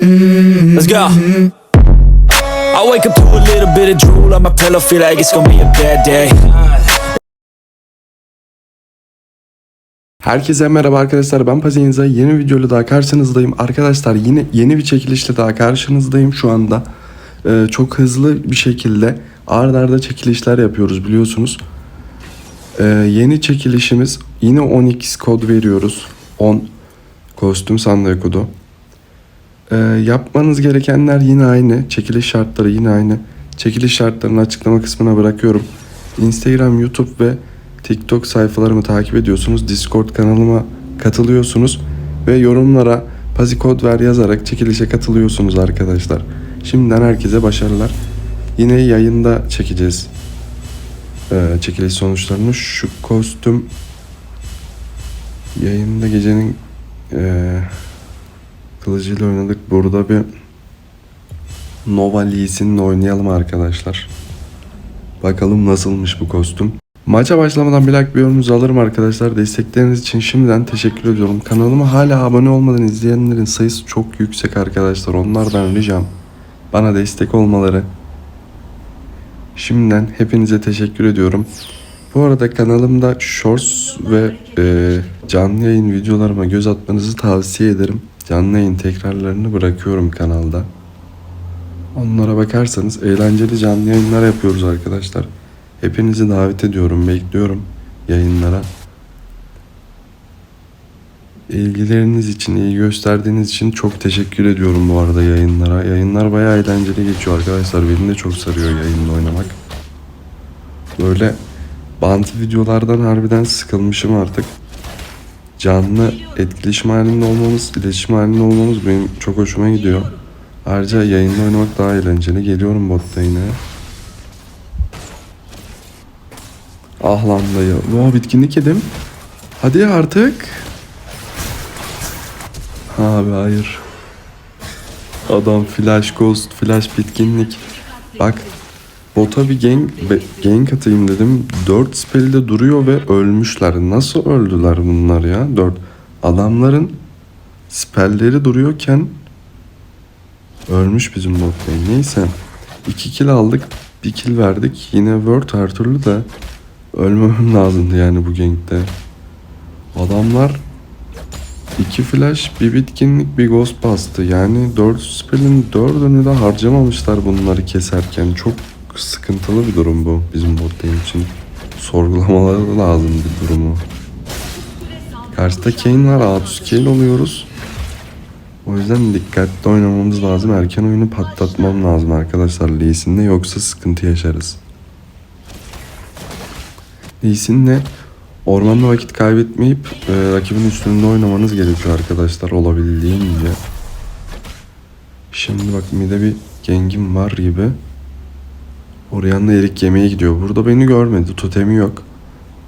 Let's go. I wake up to a little bit of drool on my pillow, feel like it's gonna be a bad day. Herkese merhaba arkadaşlar ben Pazinza yeni videoyla daha karşınızdayım. Arkadaşlar yine yeni bir çekilişle daha karşınızdayım. Şu anda Ee, çok hızlı bir şekilde ard arda çekilişler yapıyoruz biliyorsunuz. Ee, yeni çekilişimiz yine 10x kod veriyoruz. 10 kostüm sandığı kodu Ee, yapmanız gerekenler yine aynı çekiliş şartları yine aynı çekiliş şartlarını açıklama kısmına bırakıyorum Instagram, YouTube ve TikTok sayfalarımı takip ediyorsunuz. Discord kanalıma katılıyorsunuz ve yorumlara Pazi kod ver yazarak çekilişe katılıyorsunuz arkadaşlar. Şimdiden herkese başarılar. Yine yayında çekeceğiz ee, çekiliş sonuçlarını. Şu kostüm yayında gecenin ee, kılıcıyla oynadık. Burada bir Nova Lee Sin'le oynayalım arkadaşlar. Bakalım nasılmış bu kostüm. Maça başlamadan bir like bir yorumunuzu alırım arkadaşlar. Destekleriniz için şimdiden teşekkür ediyorum. Kanalıma hala abone olmadan izleyenlerin sayısı çok yüksek arkadaşlar. Onlardan ricam bana destek olmaları. Şimdiden hepinize teşekkür ediyorum. Bu arada kanalımda shorts ve e, canlı yayın videolarıma göz atmanızı tavsiye ederim. Canlı yayın tekrarlarını bırakıyorum kanalda. Onlara bakarsanız eğlenceli canlı yayınlar yapıyoruz arkadaşlar. Hepinizi davet ediyorum, bekliyorum yayınlara. İlgileriniz için, iyi gösterdiğiniz için çok teşekkür ediyorum bu arada yayınlara. Yayınlar bayağı eğlenceli geçiyor arkadaşlar. Beni de çok sarıyor yayında oynamak. Böyle bant videolardan harbiden sıkılmışım artık. Canlı etkileşim halinde olmamız, iletişim halinde olmamız benim çok hoşuma gidiyor. Ayrıca yayında oynamak daha eğlenceli. Geliyorum botta yine. Ah lan dayı. Wow bitkinlik yedim. Hadi artık. Abi hayır. Adam flash ghost, flash bitkinlik. Bak bota bir gank, be- gank atayım dedim. 4 spell'de duruyor ve ölmüşler. Nasıl öldüler bunlar ya? 4. Adamların spellleri duruyorken ölmüş bizim bot lane. Neyse. 2 kill aldık. 1 kill verdik. Yine word her türlü de ölmemem lazımdı yani bu gankte. Adamlar iki flash, bir bitkinlik, bir ghost bastı. Yani 4 spell'in 4'ünü de harcamamışlar bunları keserken. Çok sıkıntılı bir durum bu bizim bot için. Sorgulamaları lazım bir durumu. Karşıda Kayn var. Atus Kayn oluyoruz. O yüzden dikkatli oynamamız lazım. Erken oyunu patlatmam lazım arkadaşlar Lee Sin'le yoksa sıkıntı yaşarız. Lee Sin'le ormanda vakit kaybetmeyip e, rakibin üstünde oynamanız gerekiyor arkadaşlar olabildiğince. Şimdi bak mide bir gengim var gibi. Orianna erik yemeye gidiyor. Burada beni görmedi. Totemi yok.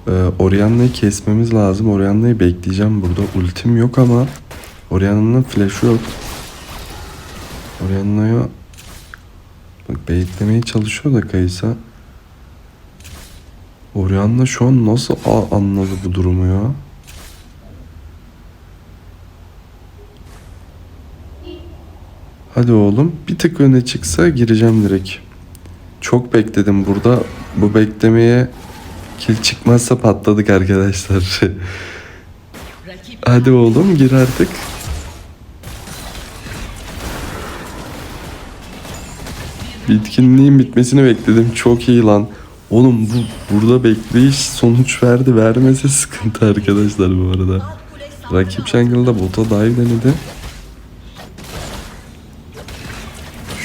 Ee, Orianna'yı kesmemiz lazım. Orianna'yı bekleyeceğim burada. Ultim yok ama Orianna'nın flash'ı yok. Orianna'ya bak baitlemeye çalışıyor da Kaysa. Orianna şu an nasıl anladı bu durumu ya? Hadi oğlum bir tık öne çıksa gireceğim direkt. Çok bekledim burada. Bu beklemeye kill çıkmazsa patladık arkadaşlar. Hadi oğlum gir artık. Bitkinliğin bitmesini bekledim. Çok iyi lan. Oğlum bu burada bekleyiş sonuç verdi. Vermese sıkıntı arkadaşlar bu arada. Rakip jungle'da bota dive denedi.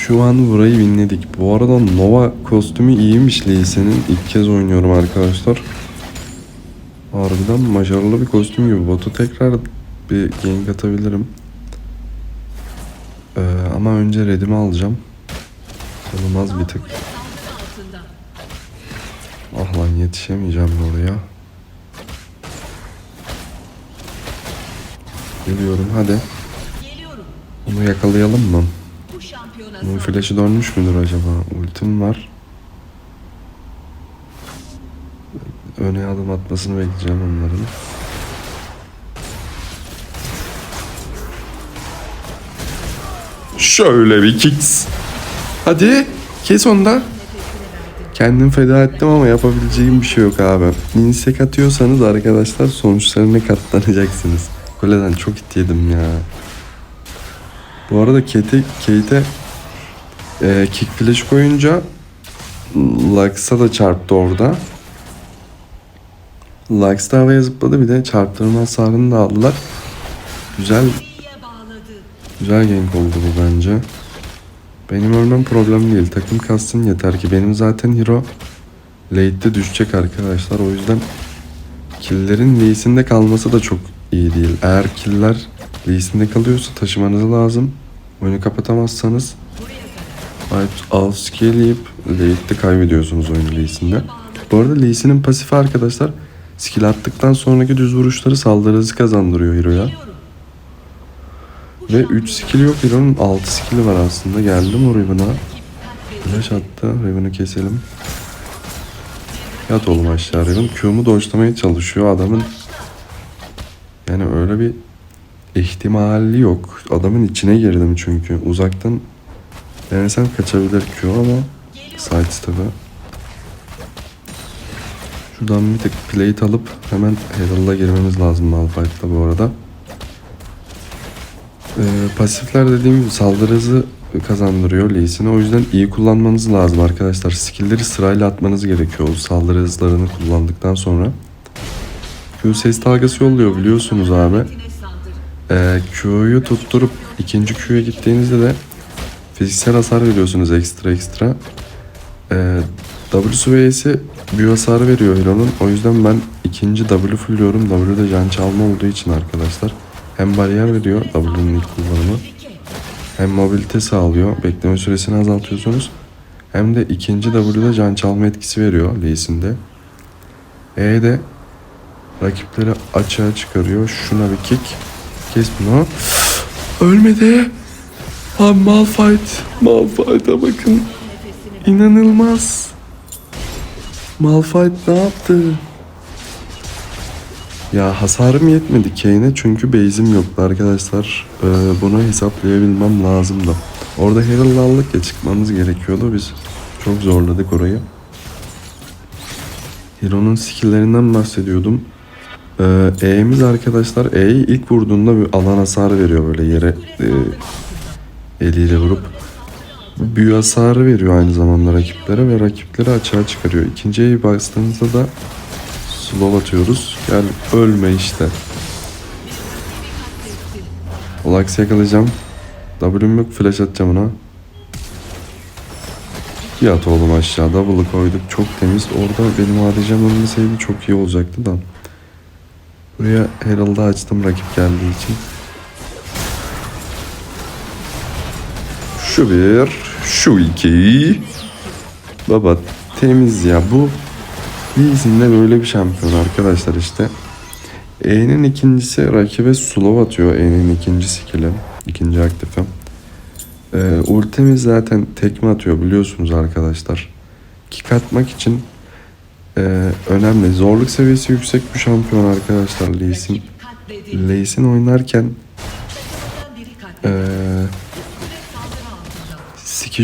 Şu an burayı winledik. Bu arada Nova kostümü iyiymiş Lee Sin'in. İlk kez oynuyorum arkadaşlar. Harbiden başarılı bir kostüm gibi. Botu tekrar bir gank atabilirim. Ee, ama önce redimi alacağım. Olmaz bir tık. Ah lan yetişemeyeceğim oraya. Geliyorum hadi. Onu yakalayalım mı? Bunun flash'ı dönmüş müdür acaba? Ultim var. Öne adım atmasını bekleyeceğim onların. Şöyle bir kicks. Hadi kes onda. Kendim feda ettim ama yapabileceğim bir şey yok abi. Insek atıyorsanız arkadaşlar sonuçlarına katlanacaksınız. Kuleden çok hit yedim ya. Bu arada Kate'e Kate kick flash koyunca Lux'a da çarptı orada. Lux da havaya zıpladı bir de çarptırma hasarını da aldılar. Güzel güzel gank oldu bu bence. Benim ölmem problem değil. Takım kastın yeter ki. Benim zaten hero late'de düşecek arkadaşlar. O yüzden killerin Lee'sinde kalması da çok iyi değil. Eğer killer Lee'sinde kalıyorsa taşımanız lazım. Oyunu kapatamazsanız alt skill'leyip late'de kaybediyorsunuz oyunu Lee'sinde. Bu arada Lee'sinin pasifi arkadaşlar skill attıktan sonraki düz vuruşları saldırı hızı kazandırıyor hero'ya. Ve 3 skill yok Hero'nun 6 skill'i var aslında. Geldim o Riven'a. Flash attı. Riven'ı keselim. Yat oğlum aşağı Riven. Q'mu dodge'lamaya çalışıyor. Adamın yani öyle bir ihtimali yok. Adamın içine girdim çünkü. Uzaktan denesem kaçabilir Q ama sidestep'e. Şuradan bir tık plate alıp hemen Herald'a girmemiz lazım Malphite'la bu arada. Ee, pasifler dediğim gibi saldırı hızı kazandırıyor Lee'sine. O yüzden iyi kullanmanız lazım arkadaşlar. Skill'leri sırayla atmanız gerekiyor. O saldırı hızlarını kullandıktan sonra. Q ses dalgası yolluyor biliyorsunuz abi. Ee, Q'yu tutturup ikinci Q'ya gittiğinizde de fiziksel hasar veriyorsunuz ekstra ekstra. Ee, W süveyesi büyü hasarı veriyor Hero'nun. O yüzden ben ikinci W fulluyorum. W'de can çalma olduğu için arkadaşlar. Hem bariyer veriyor W'nun ilk kullanımı. Hem mobilite sağlıyor. Bekleme süresini azaltıyorsunuz. Hem de ikinci W'da can çalma etkisi veriyor Lee'sinde. E de rakipleri açığa çıkarıyor. Şuna bir kick. Kes bunu. Ölmedi. Abi Malphite. Malphite'a bakın. İnanılmaz. Malphite ne yaptı? Ya hasarım yetmedi Kane'e çünkü base'im yoktu arkadaşlar. Ee, bunu hesaplayabilmem lazım da. Orada Herald'ı aldık ya çıkmamız gerekiyordu. Biz çok zorladık orayı. Hero'nun skill'lerinden bahsediyordum. Ee, arkadaşlar E'yi ilk vurduğunda bir alan hasarı veriyor böyle yere e, eliyle vurup. Büyü hasarı veriyor aynı zamanda rakiplere ve rakipleri açığa çıkarıyor. İkinci E'yi bastığınızda da slow atıyoruz. Gel ölme işte. Olax yakalayacağım. W'm flash atacağım ona. Yat oğlum aşağı double'ı koyduk çok temiz. Orada benim ADC'm ölmeseydi çok iyi olacaktı da. Buraya Herald'ı açtım rakip geldiği için. Şu bir, şu iki. Baba temiz ya bu Lee'sinde böyle bir şampiyon arkadaşlar işte. E'nin ikincisi rakibe slow atıyor E'nin ikinci skill'i. ikinci aktifi. Ee, ultimiz zaten tekme atıyor biliyorsunuz arkadaşlar. Kick atmak için e, önemli. Zorluk seviyesi yüksek bir şampiyon arkadaşlar Lee Sin. Oynarken e,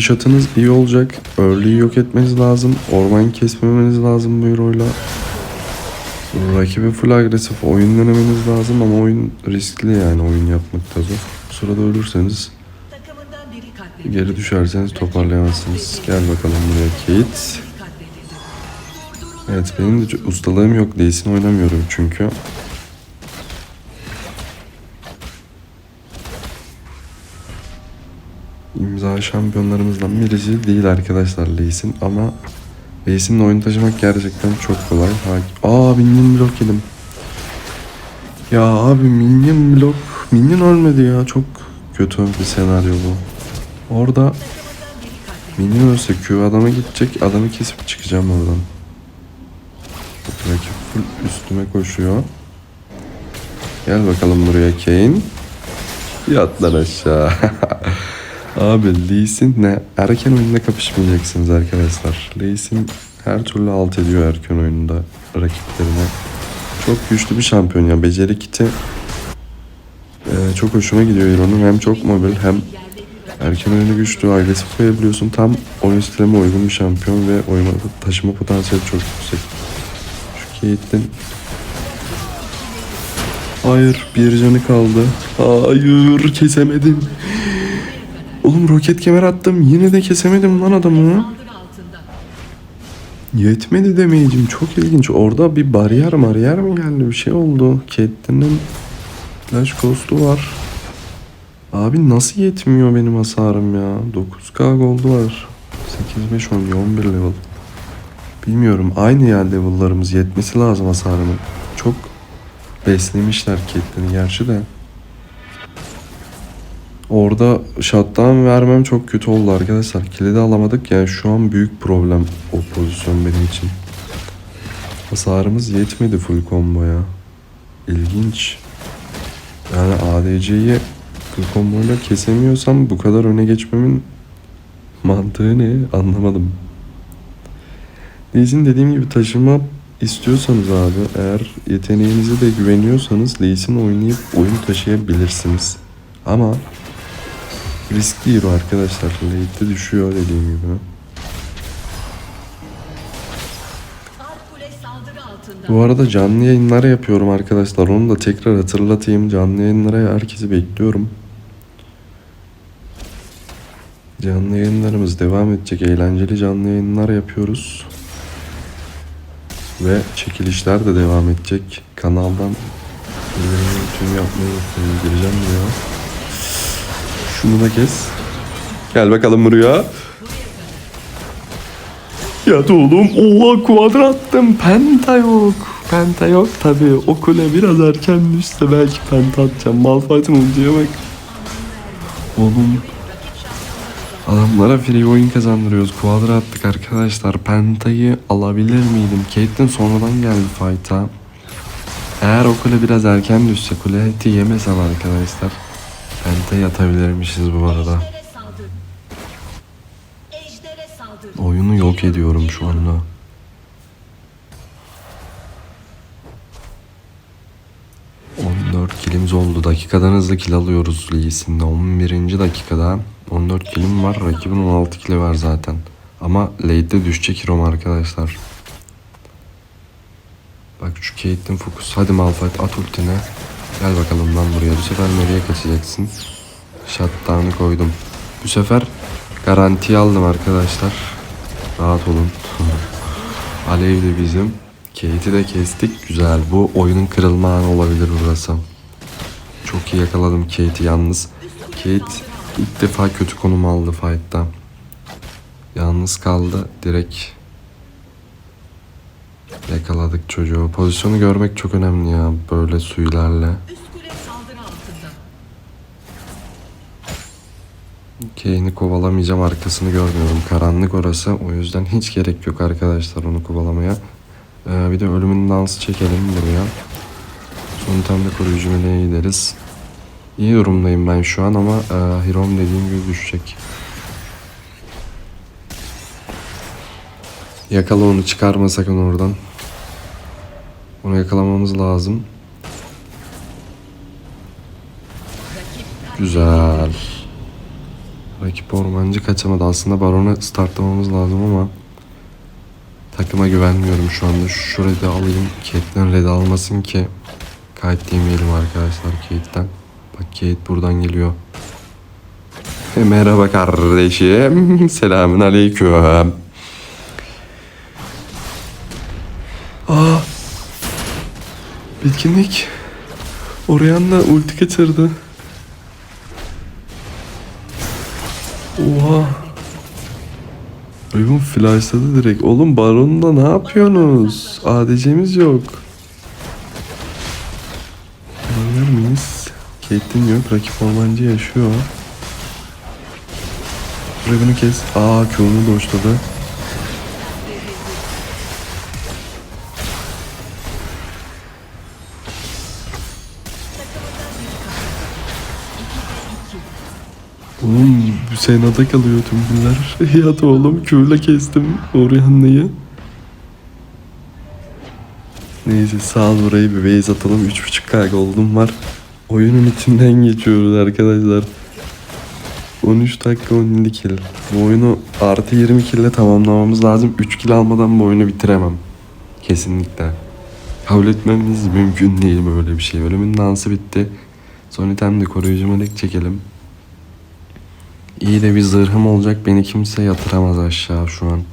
shot'ınız iyi olacak. Early'yi yok etmeniz lazım. Orman kesmemeniz lazım bu hero'yla. Rakibe full agresif oyun denemeniz lazım ama oyun riskli yani oyun yapmakta zor. Bu sırada ölürseniz geri düşerseniz toparlayamazsınız. Gel bakalım buraya Kate. Evet benim de ustalığım yok. Lee'sini oynamıyorum çünkü. İmza şampiyonlarımızdan birisi değil arkadaşlar Lee'sin ama Lee'sin'le oyun taşımak gerçekten çok kolay. Aa minyon blok yedim. Ya abi minyon blok minyon ölmedi ya çok kötü bir senaryo bu. Orada minyon ölse Q adama gidecek adamı kesip çıkacağım oradan. Rakip full üstüme koşuyor. Gel bakalım buraya Kane. Yat lan aşağı. Abi Lee Sin ne? Erken oyunda kapışmayacaksınız arkadaşlar. Lee Sin her türlü alt ediyor erken oyunda rakiplerine. Çok güçlü bir şampiyon ya. Beceri kiti e, çok hoşuma gidiyor Hero'nun. Hem çok mobil hem Erken oyunu güçlü, agresif koyabiliyorsun. Tam oyun stilime uygun bir şampiyon ve oyuna taşıma potansiyeli çok yüksek. Şu Caitlyn Hayır bir canı kaldı. Hayır kesemedim. Oğlum roket kemer attım yine de kesemedim lan adamı. Yetmedi demeyeceğim çok ilginç. Orada bir bariyer bariyer mi geldi bir şey oldu. Caitlyn'in flash ghost'u var. Abi nasıl yetmiyor benim hasarım ya? 9k gold'u var. 8 5 10 11 level. Bilmiyorum aynı yer level'larımız yetmesi lazım hasarımın. Çok beslemişler Caitlyn'i gerçi de. Orada shutdown vermem çok kötü oldu arkadaşlar. Kilidi alamadık yani şu an büyük problem o pozisyon benim için. Hasarımız yetmedi full combo'ya. İlginç. Yani ADC'yi full combo'yla kesemiyorsam bu kadar öne geçmemin mantığı ne anlamadım. Lee'sin dediğim gibi taşıma istiyorsanız abi eğer yeteneğinize de güveniyorsanız Lee'sin oynayıp oyun taşıyabilirsiniz. Ama riskli hero arkadaşlar. Late'de düşüyor dediğim gibi. Bu arada canlı yayınlar yapıyorum arkadaşlar. Onu da tekrar hatırlatayım. Canlı yayınlara herkesi bekliyorum. Canlı yayınlarımız devam edecek. Eğlenceli canlı yayınlar yapıyoruz. Ve çekilişler de devam edecek. Kanaldan tüm yapmayı unutmayın. Gireceğim ya. Şunu da kes. Gel bakalım buraya. Ya da oğlum oha kuadrattım. Penta yok. Penta yok tabi. O kule biraz erken düşse belki penta atacağım. Malphite'ın ultiye bak. Oğlum. Adamlara free oyun kazandırıyoruz. Kuadra attık arkadaşlar. Penta'yı alabilir miydim? Caitlyn sonradan geldi fight'a. Eğer o kule biraz erken düşse kule eti yemesem arkadaşlar. Penta'yı atabilirmişiz bu arada. Oyunu yok ediyorum şu anda. ...14 kilimiz oldu. Dakikadan hızlı kill alıyoruz Lee'sinde. 11. dakikada 14 kilim var. Rakibin 16 kili var zaten. Ama late'de düşecek hero'm arkadaşlar. Bak şu Caitlyn fokus. Hadi Malphite at ultine. Gel bakalım lan buraya. Bu sefer nereye kaçacaksın? Shutdown'ı koydum. Bu sefer garanti aldım arkadaşlar. Rahat olun. Alev de bizim. Kate'i de kestik. Güzel. Bu oyunun kırılma anı olabilir burası. Çok iyi yakaladım Kate'i yalnız. Kate ilk defa kötü konum aldı fight'ta. Yalnız kaldı. Direkt yakaladık çocuğu. Pozisyonu görmek çok önemli ya böyle suylarla. Üst kule saldırı altında. Kane'i kovalamayacağım arkasını görmüyorum. Karanlık orası. O yüzden hiç gerek yok arkadaşlar onu kovalamaya. Ee, bir de ölümün dansı çekelim buraya. Son itemde koruyucu meleğe gideriz. İyi durumdayım ben şu an ama e, Hirom dediğim gibi düşecek. Yakala onu çıkarma sakın oradan. Onu yakalamamız lazım. Güzel. Rakip ormancı kaçamadı. Aslında barona startlamamız lazım ama takıma güvenmiyorum şu anda. Şurayı da alayım. Caitlyn red almasın ki kayıt yemeyelim arkadaşlar Kate'den. Bak Kate buradan geliyor. E, merhaba kardeşim. Selamün aleyküm. Bitkinlik. Orianna ulti kaçırdı. Oha. Riven flashladı direkt. Oğlum Baron'da ne yapıyorsunuz? ADC'miz yok. Oynar mıyız? Caitlyn yok. Rakip ormancı yaşıyor. Riven'ı kes. Aa Q'nu doşladı. Oğlum senada kalıyor tüm bunlar. ya oğlum Q'la kestim Orianna'yı. Neyse sağ ol burayı bir base atalım. 3.5k gold'um var. Oyunun içinden geçiyoruz arkadaşlar. 13 dakika 17 kill. Bu oyunu artı 20 kill tamamlamamız lazım. 3 kill almadan bu oyunu bitiremem. Kesinlikle. Kabul etmemiz mümkün değil böyle bir şey. Ölümün dansı bitti. Son itemde koruyucu melek çekelim. İyi de bir zırhım olacak. Beni kimse yatıramaz aşağı şu an.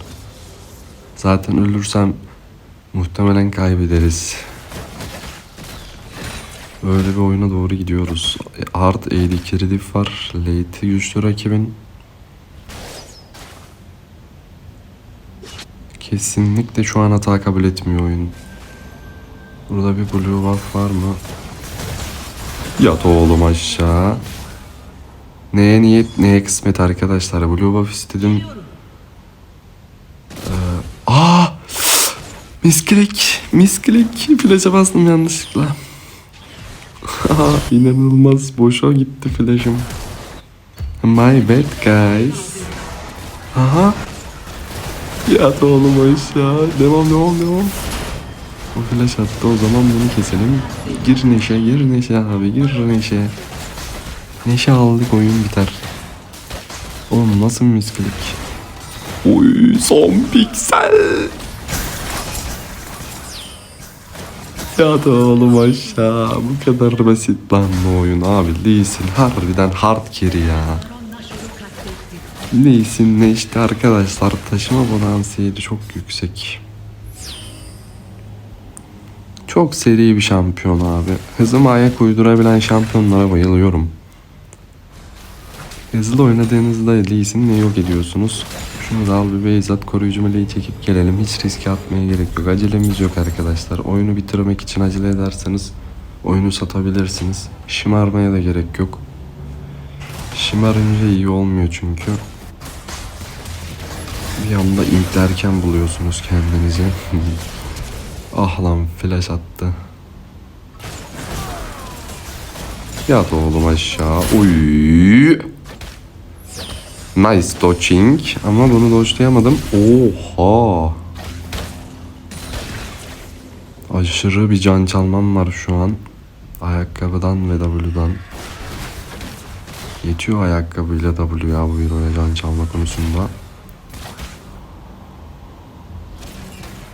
Zaten ölürsem muhtemelen kaybederiz. Böyle bir oyuna doğru gidiyoruz. E, Hard AD Kiridif var. Late güçlü rakibin. Kesinlikle şu an hata kabul etmiyor oyun. Burada bir blue buff var mı? Yat oğlum aşağı. Neye niyet neye kısmet arkadaşlar. Blue buff istedim. Ee, aa! Misklik. Misklik. Flash'a bastım yanlışlıkla. İnanılmaz boşa gitti flash'ım. My bad guys. Aha. Yat oğlum aşağı. Devam devam devam. O flash attı o zaman bunu keselim. Gir neşe gir neşe abi gir neşe. Neşe aldık oyun biter. Oğlum nasıl bir miskilik. Oy son piksel. Ya da oğlum aşağı. Bu kadar basit lan bu oyun abi. Değilsin harbiden hard carry ya. Neysin ne işte arkadaşlar taşıma potansiyeli çok yüksek. Çok seri bir şampiyon abi. Hızıma ayak uydurabilen şampiyonlara bayılıyorum. Hızlı oynadığınızda Lee Sin'i yok ediyorsunuz. Şunu da al bir Beyzat koruyucu meleği çekip gelelim. Hiç riske atmaya gerek yok. Acelemiz yok arkadaşlar. Oyunu bitirmek için acele ederseniz oyunu satabilirsiniz. Şımarmaya da gerek yok. Şımarınca iyi olmuyor çünkü. Bir anda intlerken buluyorsunuz kendinizi. ah lan flash attı. Yat oğlum aşağı. Uy. Nice dodging ama bunu dodge'layamadım. Oha. Aşırı bir can çalmam var şu an. Ayakkabıdan ve W'dan. Yetiyor ayakkabıyla W ya bu Euro'ya can çalma konusunda.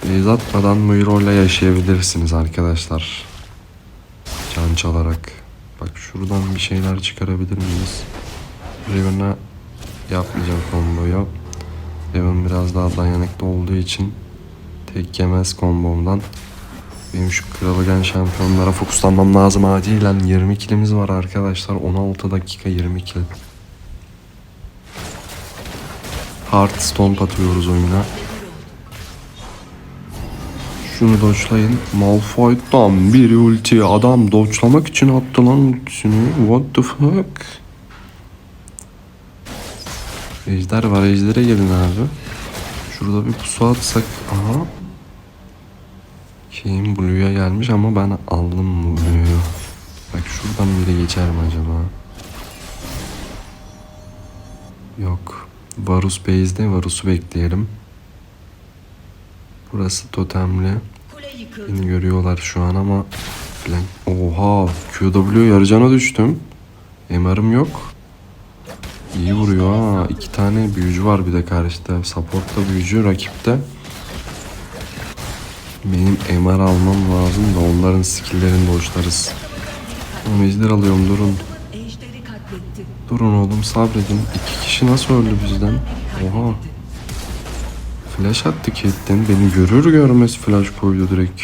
Beyz atmadan bu Euro'yla yaşayabilirsiniz arkadaşlar. Can çalarak. Bak şuradan bir şeyler çıkarabilir miyiz? Riven'a yapmayacağım komboyu. Riven biraz daha dayanıklı olduğu için tek yemez kombomdan. Benim şu kralı gen şampiyonlara fokuslanmam lazım acilen. 20 kilimiz var arkadaşlar. 16 dakika 20 kil. Hard stomp atıyoruz oyuna. Şunu dodge'layın. Malphite'dan bir ulti. Adam dodge'lamak için attı lan ultisini. What the fuck? Ejder var. Ejder'e gelin abi. Şurada bir pusu atsak. Aha. Şeyin Blue'ya gelmiş ama ben aldım Blue'yu. Bak şuradan biri geçer mi acaba? Yok. Varus base'de Varus'u bekleyelim. Burası totemli. Beni görüyorlar şu an ama flank. Oha QW yarıcana düştüm. MR'ım yok. İyi vuruyor ha. İki tane büyücü var bir de karşıda. Support'ta büyücü rakipte. Benim MR almam lazım da onların skill'lerini boşlarız. Oğlum ejder alıyorum durun. Durun oğlum sabredin. İki kişi nasıl öldü bizden? Oha. Flash attı Caitlyn. Beni görür görmez flash koydu direkt.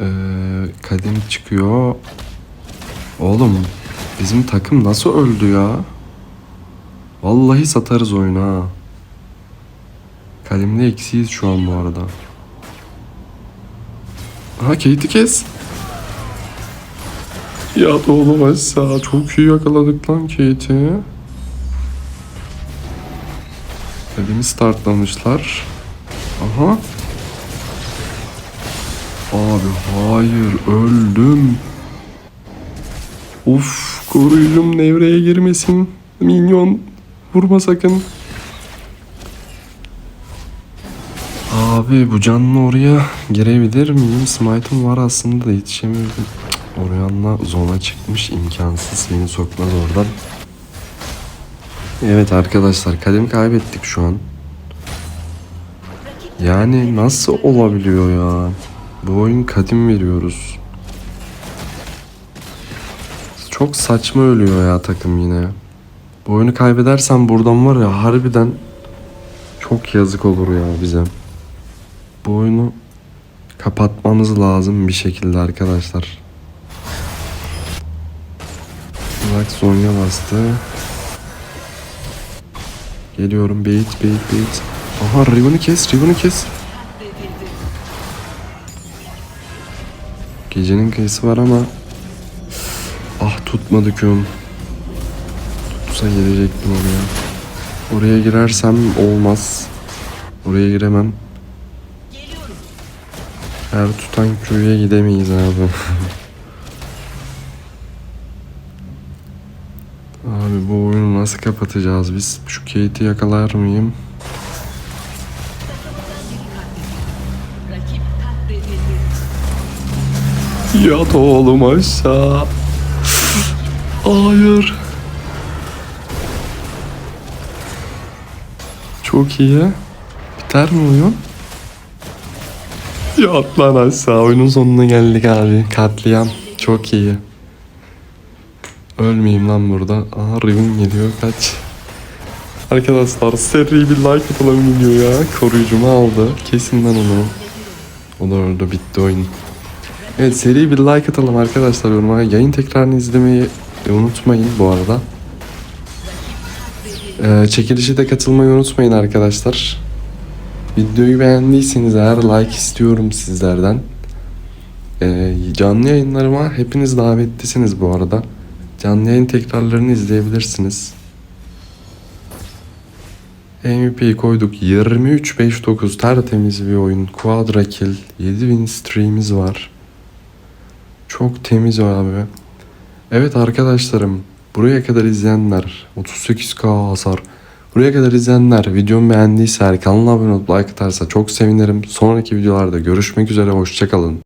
Ee, kadim çıkıyor. Oğlum bizim takım nasıl öldü ya? Vallahi satarız oyunu ha. Kadimde eksiyiz şu an bu arada. Ha Kate'i kes. Ya da aşağı çok iyi yakaladık lan Kate'i. Kadimi startlamışlar. Aha. Abi hayır öldüm. Of koruyucum devreye girmesin. Minyon vurma sakın. Abi bu canlı oraya girebilir miyim? Smite'ım var aslında da yetişemiyorum. Cık, Orianna zona çıkmış imkansız beni sokmaz oradan. Evet arkadaşlar kadim kaybettik şu an. Yani nasıl olabiliyor ya? Bu oyun kadim veriyoruz. Çok saçma ölüyor ya takım yine. Bu oyunu kaybedersem buradan var ya harbiden çok yazık olur ya bize. Bu oyunu kapatmamız lazım bir şekilde arkadaşlar. Bak Zonya bastı. Geliyorum bait bait bait. Aha Riven'ı kes Riven'ı kes. Gecenin kıyısı var ama Ah tutmadı küm. Tutsa gelecektim oraya. Oraya girersem olmaz. Oraya giremem. Her tutan köy'e gidemeyiz abi. abi bu oyunu nasıl kapatacağız biz? Şu Kate'i yakalar mıyım? Yat oğlum aşağı. Hayır. Çok iyi. Biter mi oyun? Yat lan aşağı. Oyunun sonuna geldik abi. Katliam. Çok iyi. Ölmeyeyim lan burada. Aha Riven geliyor. Kaç. Arkadaşlar seri bir like atalım video ya. Koruyucumu aldı. Kesin lan onu. O da orada bitti oyun. Evet seri bir like atalım arkadaşlar yoruma. Yayın tekrarını izlemeyi unutmayın bu arada. Ee, çekilişe de katılmayı unutmayın arkadaşlar. Videoyu beğendiyseniz eğer like istiyorum sizlerden. Ee, canlı yayınlarıma hepiniz davetlisiniz bu arada. Canlı yayın tekrarlarını izleyebilirsiniz. MVP'yi koyduk. 23-5-9 tertemiz bir oyun. Quadra kill. 7000 stream'imiz var. Çok temiz abi. Evet arkadaşlarım. Buraya kadar izleyenler. 38k hasar. Buraya kadar izleyenler videomu beğendiyse kanala abone olup like atarsa çok sevinirim. Sonraki videolarda görüşmek üzere. Hoşçakalın.